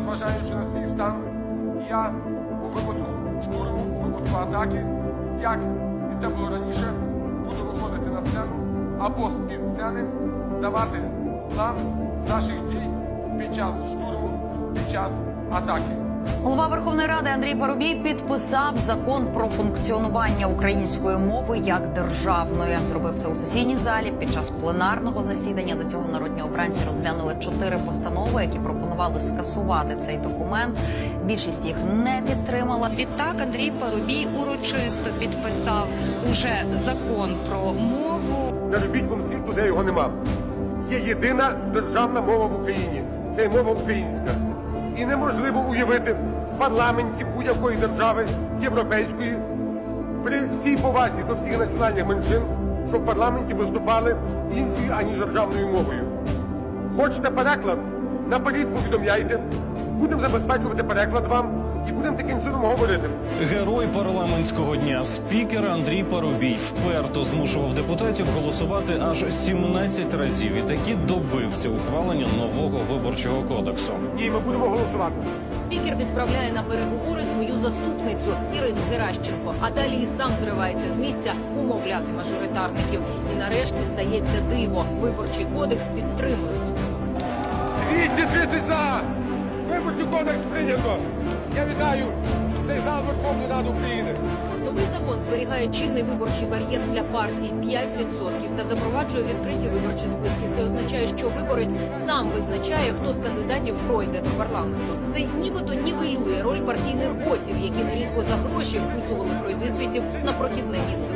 незважаючи на свій стан, я у випадку штурму, у випадку атаки, як і це було раніше, буду виходити на сцену або з-під сцени давати план наших дій під час штурму, під час атаки. Голова Верховної Ради Андрій Парубій підписав закон про функціонування української мови як державної. Зробив це у сесійній залі під час пленарного засідання. До цього народні обранці розглянули чотири постанови, які пропонували скасувати цей документ. Більшість їх не підтримала. Відтак Андрій Парубій урочисто підписав уже закон про мову. Не робіть конфлікту, де його нема. Є єдина державна мова в Україні. Це мова українська. І неможливо уявити в парламенті будь-якої держави європейської при всій повазі до всіх національних меншин, що в парламенті виступали іншою аніж державною мовою. Хочете переклад? Наперед повідомляйте. Будемо забезпечувати переклад вам і будемо таким чином говорити. Герой парламентського дня, спікер Андрій Парубій вперто змушував депутатів голосувати аж 17 разів і таки добився ухвалення нового виборчого кодексу. І ми будемо голосувати. Спікер відправляє на переговори свою заступницю Ірину Геращенко, а далі і сам зривається з місця умовляти мажоритарників. І нарешті стається диво. Виборчий кодекс підтримують. 230 за! Виборчий кодекс прийнято! Я вітаю зал Верховної Ради України. Новий закон зберігає чинний виборчий бар'єр для партій 5% та запроваджує відкриті виборчі списки. Це означає, що виборець сам визначає, хто з кандидатів пройде до парламенту. Це нібито нівелює роль партійних босів, які нерідко за гроші вписували пройдисвітів на прохідне місце